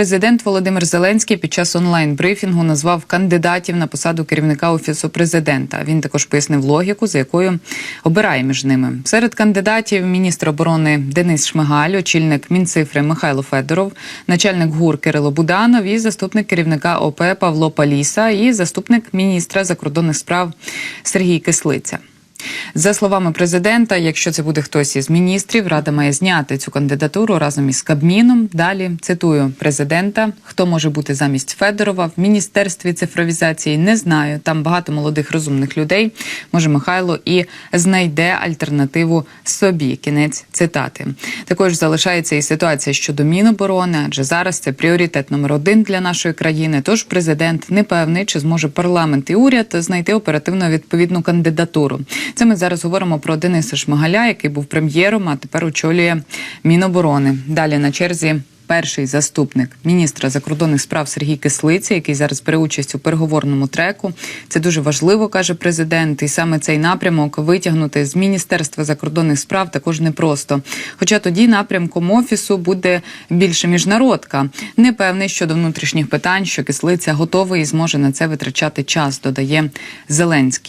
Президент Володимир Зеленський під час онлайн-брифінгу назвав кандидатів на посаду керівника офісу президента. Він також пояснив логіку, за якою обирає між ними. Серед кандидатів міністр оборони Денис Шмигаль, очільник Мінцифри Михайло Федоров, начальник ГУР Кирило Буданов і заступник керівника ОП Павло Паліса і заступник міністра закордонних справ Сергій Кислиця. За словами президента, якщо це буде хтось із міністрів, рада має зняти цю кандидатуру разом із Кабміном. Далі цитую президента: хто може бути замість Федорова в міністерстві цифровізації, не знаю. Там багато молодих розумних людей. Може, Михайло і знайде альтернативу собі. Кінець цитати. Також залишається і ситуація щодо Міноборони, адже зараз це пріоритет номер один для нашої країни. Тож президент не певний, чи зможе парламент і уряд знайти оперативно відповідну кандидатуру. Це ми зараз говоримо про Дениса Шмигаля, який був прем'єром, а тепер очолює Міноборони. Далі на черзі. Перший заступник міністра закордонних справ Сергій Кислиця, який зараз бере участь у переговорному треку. Це дуже важливо, каже президент. І саме цей напрямок витягнути з міністерства закордонних справ також непросто. Хоча тоді напрямком офісу буде більше міжнародка. Не певний щодо внутрішніх питань, що кислиця готовий і зможе на це витрачати час, додає Зеленський.